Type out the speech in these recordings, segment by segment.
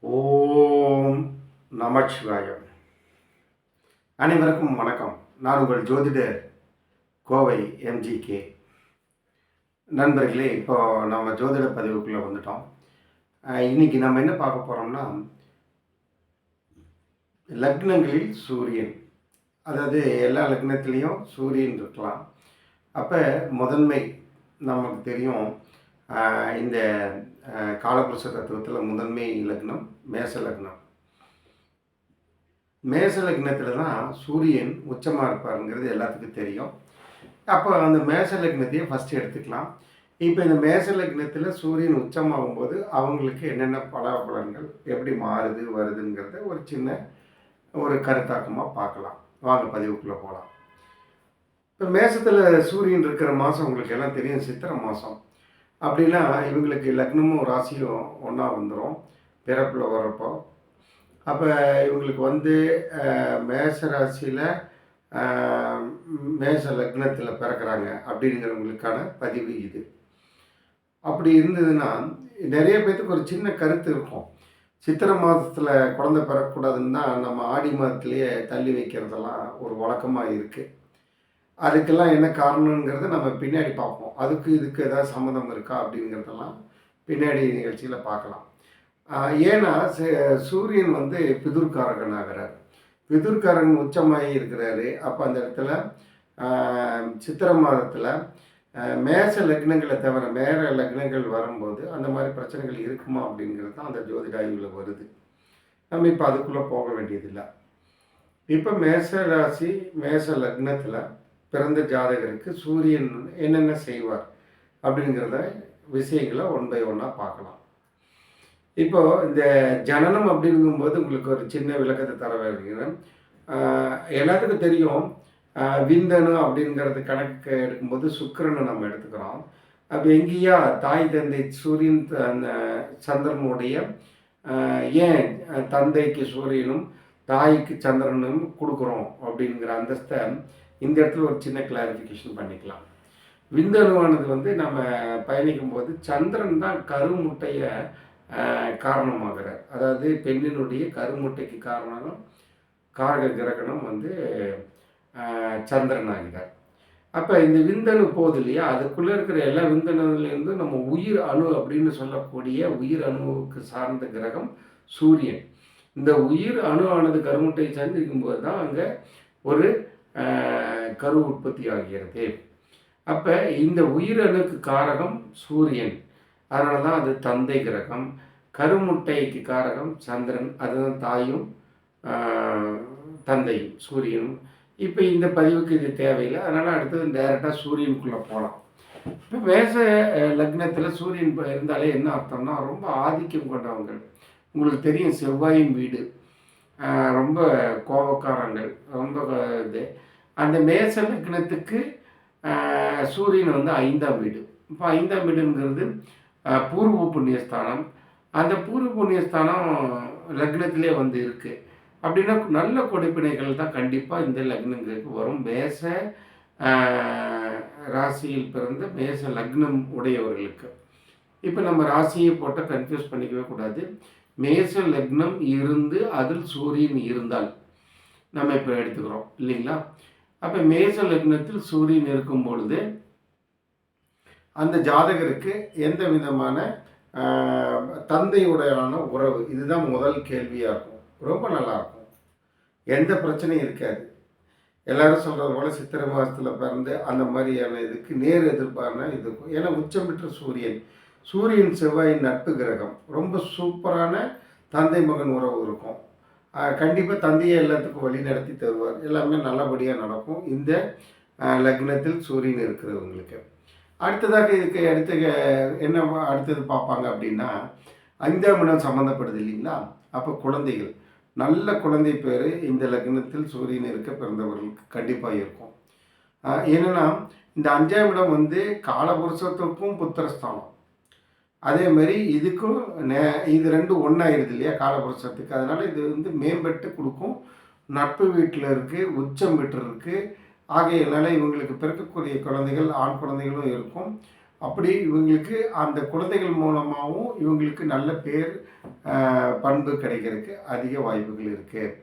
ஓம் நமச்சிவாயம். அனைவருக்கும் வணக்கம். நான் உங்கள் ஜோதிடர் கோவை எம்ஜிகே. நண்பர்களே இப்போ நம்ம ஜோதிட பதிவுக்குள்ளே வந்துட்டோம். இன்னைக்கு நம்ம என்ன பார்க்க போகிறோம்னா லக்னங்களில் சூரியன். அதாவது எல்லா லக்னத்துலேயும் சூரியன் இருக்கலாம். அப்போ முதன்மை நமக்கு தெரியும் இந்த காலபுருஷ தத்துவத்தில் முதன்மை லக்னம் மேச லக்னம் மேச லக்னத்தில் தான் சூரியன் உச்சமாக இருப்பாருங்கிறது எல்லாத்துக்கும் தெரியும். அப்போ அந்த மேச லக்னத்தையே ஃபஸ்ட்டு எடுத்துக்கலாம். இப்போ இந்த மேச லக்னத்தில் சூரியன் உச்சமாகும்போது அவங்களுக்கு என்னென்ன பலாபலன்கள் எப்படி மாறுது வருதுங்கிறத ஒரு சின்ன ஒரு கருத்தாக்கமாக பார்க்கலாம். வாங்க பதிவுக்குள்ளே போகலாம் இப்போ மேசத்தில் சூரியன் இருக்கிற மாதம் உங்களுக்கு எல்லாம் தெரியும் சித்திரை மாதம் அப்படின்னா இவங்களுக்கு லக்னமும் ராசியும் ஒன்றா வந்துடும் பிறப்பில் வர்றப்போ. அப்போ இவங்களுக்கு வந்து அஹ், மேச ராசியில் அஹ், மேச லக்னத்தில் பிறக்கிறாங்க அப்படிங்கிறவங்களுக்கான பதிவு இது. அப்படி இருந்ததுன்னா நிறைய பேர்த்துக்கு ஒரு சின்ன கருத்து இருக்கும். சித்திரை மாதத்தில் குழந்தை பிறக்கக்கூடாதுன்னு தான் நம்ம ஆடி மாதத்துலேயே தள்ளி வைக்கிறதெல்லாம் ஒரு வழக்கமாக இருக்குது அதுக்கெல்லாம் என்ன காரணங்கிறத நம்ம பின்னாடி பார்ப்போம். அதுக்கு இதுக்கு ஏதாவது சம்மந்தம் இருக்கா அப்படிங்கிறதெல்லாம் பின்னாடி நிகழ்ச்சியில் பார்க்கலாம். ஏன்னா சூரியன் வந்து பிதுர்காரகன் ஆகிறார் பிதுர்காரன் உச்சமாகி இருக்கிறாரு. அப்போ அந்த இடத்துல சித்திர சித்திரை மாதத்தில் மேச லக்னங்களை தவிர மேற லக்னங்கள் வரும்போது அந்த மாதிரி பிரச்சனைகள் இருக்குமா அப்படிங்கிறது தான் அந்த ஜோதிட ஆய்வில் வருது. நம்ம இப்போ அதுக்குள்ளே போக வேண்டியதில்லை. இப்போ மேச ராசி மேச லக்னத்தில் பிறந்த ஜாதகருக்கு சூரியன் என்னென்ன செய்வார் அப்படிங்கிறத விஷயங்களை ஒன் பை ஒன்னாக பார்க்கலாம். இப்போ இந்த ஜனனம் அப்படிங்கும்போது உங்களுக்கு ஒரு சின்ன விளக்கத்தை தர வேண்டியிருக்கிறேன் எல்லாத்துக்கும் தெரியும். விந்தனு விந்தணு அப்படிங்கிறது கணக்கு எடுக்கும்போது சுக்கரனை நம்ம எடுத்துக்கிறோம். அப்போ எங்கேயா தாய் தந்தை சூரியன் அந்த சந்திரனுடைய ஏன் தந்தைக்கு சூரியனும் தாய்க்கு சந்திரனும் கொடுக்குறோம் அப்படிங்கிற அந்தஸ்தை இந்த இடத்துல ஒரு சின்ன கிளாரிஃபிகேஷன் பண்ணிக்கலாம். விந்தணுவானது வந்து நம்ம பயணிக்கும் போது சந்திரன் தான் கருமுட்டையை காரணமாகிறார். அதாவது பெண்ணினுடைய கருமுட்டைக்கு காரணம் காரக கிரகணம் வந்து சந்திரன் ஆகிறார் அப்போ இந்த விந்தணு போகுது இல்லையா? அதுக்குள்ளே இருக்கிற எல்லா விந்தணுலேருந்து நம்ம உயிர் அணு அப்படின்னு சொல்லக்கூடிய உயிர் அணுவுக்கு சார்ந்த கிரகம் சூரியன். இந்த உயிர் அணு ஆனது கருமுட்டையை சந்திக்கும் போது தான் அங்கே ஒரு கரு உற்பத்தி ஆகிறது. அப்போ இந்த உயிரணுக்கு காரகம் சூரியன். அதனால தான் அது தந்தை கிரகம். கருமுட்டைக்கு காரகம் சந்திரன் அதுதான் தாயும் தந்தையும் சூரியனும். இப்போ இந்த பதிவுக்கு இது தேவையில்லை. அதனால் அடுத்தது டைரெக்டாக சூரியனுக்குள்ளே போகலாம் இப்போ மேச லக்னத்தில் சூரியன் இப்போ இருந்தாலே என்ன அர்த்தம்னா ரொம்ப ஆதிக்கம் கொண்டவங்க உங்களுக்கு தெரியும் செவ்வாயின் வீடு. ரொம்ப கோபக்காரங்கள். ரொம்ப இது. அந்த மேச லக்னத்துக்கு சூரியன் வந்து ஐந்தாம் வீடு. இப்போ ஐந்தாம் வீடுங்கிறது பூர்வ புண்ணியஸ்தானம். அந்த பூர்வ புண்ணியஸ்தானம் லக்னத்திலே வந்து இருக்குது அப்படின்னா நல்ல கொடுப்பினைகள் தான் கண்டிப்பாக இந்த லக்னங்களுக்கு வரும். மேச ராசியில் பிறந்த மேச லக்னம் உடையவர்களுக்கு. இப்போ நம்ம ராசியை போட்டால் கன்ஃபியூஸ் பண்ணிக்கவே கூடாது. மேச லக்னம் இருந்து அதில் சூரியன் இருந்தால் நம்ம இப்போ எடுத்துக்கிறோம். இல்லைங்களா? அப்போ மேச லக்னத்தில் சூரியன் இருக்கும் பொழுது அந்த ஜாதகருக்கு எந்த விதமான தந்தையுடையான உறவு? இதுதான் முதல் கேள்வியாக இருக்கும். ரொம்ப நல்லா இருக்கும். எந்த பிரச்சனையும் இருக்காது. எல்லாரும் சொல்கிறது போல சித்திரை மாதத்தில் பிறந்து அந்த மாதிரியான இதுக்கு நேர் எதிர்ப்பான இது. இருக்கும் ஏன்னா உச்சமிட்ட சூரியன். சூரியன் செவ்வாயின் நட்பு கிரகம். ரொம்ப சூப்பரான தந்தை மகன் உறவு இருக்கும். கண்டிப்பாக தந்தையை எல்லாத்துக்கும் வழி நடத்தி தருவார். எல்லாமே நல்லபடியாக நடக்கும். இந்த லக்னத்தில் சூரியன் இருக்கிறவங்களுக்கு. அடுத்ததாக இதுக்கு அடுத்த என்ன அடுத்தது பார்ப்பாங்க அப்படின்னா ஐந்தாம் இடம் சம்மந்தப்படுது இல்லைங்களா? அப்போ குழந்தைகள். நல்ல குழந்தை பேர் இந்த லக்னத்தில் சூரியன் இருக்க பிறந்தவர்களுக்கு கண்டிப்பாக இருக்கும். என்னென்னா என்னன்னா இந்த அஞ்சாம் இடம் வந்து காலபுருஷத்துக்கும் புத்திரஸ்தானம். அதே மாதிரி இதுக்கும் நே- இது ரெண்டும் ஒன்றாயிருது இல்லையா காலபுருஷத்துக்கு அதனால் இது வந்து மேம்பட்டு கொடுக்கும். நட்பு வீட்டில் இருக்குது உச்சம் வீட்டில் இருக்குது ஆகையினால இவங்களுக்கு பிறக்கக்கூடிய குழந்தைகள் ஆண் குழந்தைகளும் இருக்கும். அப்படி இவங்களுக்கு அந்த குழந்தைகள் மூலமாகவும் இவங்களுக்கு நல்ல பேர் பண்பு கிடைக்கிறதுக்கு அதிக வாய்ப்புகள் இருக்குது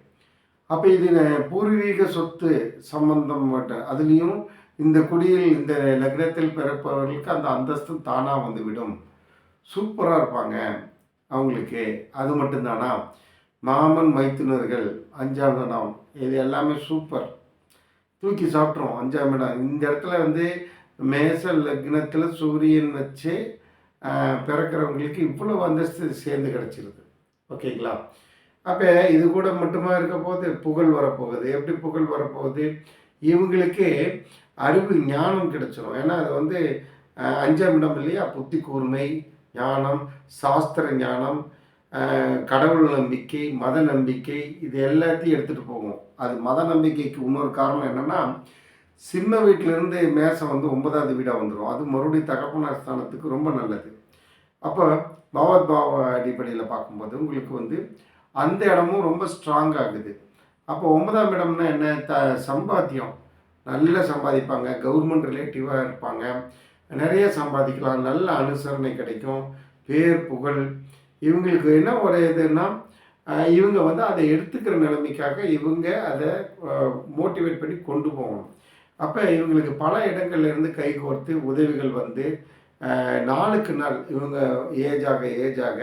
அப்போ இது பூர்வீக சொத்து சம்பந்தம் அதுலேயும் இந்த குடியில் இந்த லக்னத்தில் பிறப்பவர்களுக்கு அந்த அந்தஸ்தும் தானாக வந்து விடும். சூப்பராக இருப்பாங்க அவங்களுக்கு. அது மட்டும்தானா? மாமன் மைத்துனர்கள் அஞ்சாம் இடம். இது எல்லாமே சூப்பர். தூக்கி சாப்பிட்றோம் அஞ்சாம் இடம். இந்த இடத்துல வந்து மேச லக்னத்தில் சூரியன் வச்சு பிறக்கிறவங்களுக்கு இவ்வளோ அந்தஸ்து சேர்ந்து கிடச்சிருது. ஓகேங்களா? அப்போ இது கூட மட்டுமா இருக்க போது புகழ் வரப்போகுது. எப்படி புகழ் வரப்போகுது? இவங்களுக்கு அறிவு ஞானம் கிடைச்சிடும் ஏன்னா அது வந்து அஞ்சாம் இடம் இல்லையா? புத்தி கூர்மை ஞானம் சாஸ்திர ஞானம் கடவுள் நம்பிக்கை மத நம்பிக்கை இது எல்லாத்தையும் எடுத்துகிட்டு போகும். அது மத நம்பிக்கைக்கு இன்னொரு காரணம் என்னென்னா சிம்ம வீட்டிலேருந்து மேசம் வந்து ஒன்பதாவது வீடாக வந்துடும் அது மறுபடியும் தகப்பனார் ஸ்தானத்துக்கு ரொம்ப நல்லது. அப்போ பகவத் பாவ அடிப்படையில் பார்க்கும்போது உங்களுக்கு வந்து அந்த இடமும் ரொம்ப ஸ்ட்ராங் ஆகுது. அப்போ ஒன்பதாம் இடம்னா என்ன? த சம்பாத்தியம். நல்லா சம்பாதிப்பாங்க. கவர்மெண்ட் ரிலேட்டிவாக இருப்பாங்க. நிறைய சம்பாதிக்கலாம். நல்ல அனுசரணை கிடைக்கும். பேர் புகழ். இவங்களுக்கு என்ன ஒரு இதுன்னா இவங்க வந்து அதை எடுத்துக்கிற நிலைமைக்காக இவங்க அதை மோட்டிவேட் பண்ணி கொண்டு போகணும். அப்போ இவங்களுக்கு பல இடங்கள்லேருந்து கைகோர்த்து உதவிகள் வந்து நாளுக்கு நாள் இவங்க ஏஜாக ஏஜாக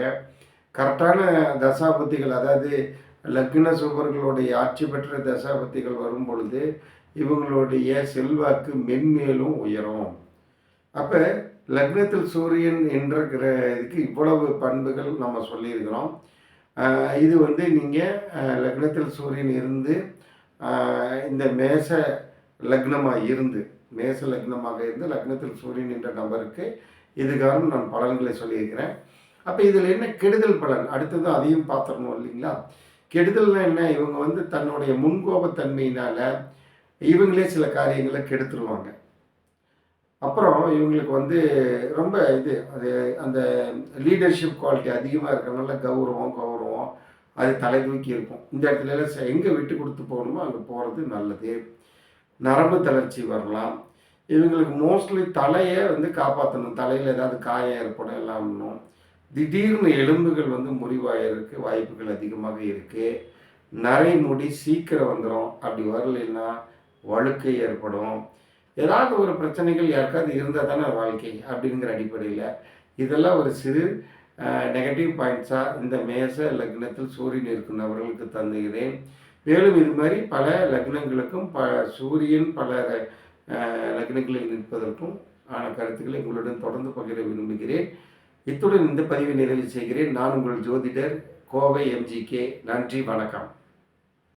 கரெக்டான தசாபுத்திகள் அதாவது லக்ன சுபர்களுடைய ஆட்சி பெற்ற தசாபுத்திகள் வரும் பொழுது இவங்களுடைய செல்வாக்கு மென்மேலும் உயரும். அப்போ லக்னத்தில் சூரியன் என்கிற இதுக்கு இவ்வளவு பண்புகள் நம்ம சொல்லியிருக்கிறோம். இது வந்து நீங்கள் லக்னத்தில் சூரியன் இருந்து இந்த மேச லக்னமாக இருந்து மேச லக்னமாக இருந்து லக்னத்தில் சூரியன் என்ற நபருக்கு இதுக்காக நான் பலன்களை சொல்லியிருக்கிறேன். அப்போ இதில் என்ன கெடுதல் பலன்? அடுத்தது அதையும் பார்த்துடணும் இல்லைங்களா? கெடுதல்னா என்ன? இவங்க வந்து தன்னுடைய முன்கோபத்தன்மையினால் இவங்களே சில காரியங்களை கெடுத்துருவாங்க. அப்புறம் இவங்களுக்கு வந்து ரொம்ப இது அது அந்த லீடர்ஷிப் குவாலிட்டி அதிகமாக இருக்கிறனால கௌரவம் கௌரவம் அது தலை தூக்கி இருக்கும். இந்த இடத்துல எல்லாம் எங்கே விட்டு கொடுத்து போகணுமோ அங்கே போகிறது நல்லது. நரம்பு தளர்ச்சி வரலாம். இவங்களுக்கு மோஸ்ட்லி தலையை வந்து காப்பாற்றணும் தலையில் ஏதாவது காயம் ஏற்படும் எல்லாம் ஒன்றும் திடீர்னு எலும்புகள் வந்து முறிவாயிருக்கு வாய்ப்புகள் அதிகமாக இருக்குது நரைமுடி சீக்கிரம் வந்துடும் அப்படி வரலைன்னா வழுக்கை ஏற்படும். ஏதாவது ஒரு பிரச்சனைகள் யாருக்காவது இருந்தால் தானே வாழ்க்கை அப்படிங்கிற அடிப்படையில் இதெல்லாம் ஒரு சிறு நெகட்டிவ் பாயிண்ட்ஸாக இந்த மேச லக்னத்தில் சூரியன் இருக்கும் நபர்களுக்கு தந்துகிறேன். மேலும் இது மாதிரி பல லக்னங்களுக்கும் ப சூரியன் பல லக்னங்களில் நிற்பதற்கும் ஆன கருத்துக்களை உங்களுடன் தொடர்ந்து பகிர விரும்புகிறேன். இத்துடன் இந்த பதிவை நிறைவு செய்கிறேன். நான் உங்கள் ஜோதிடர் கோவை எம்ஜிகே நன்றி வணக்கம்.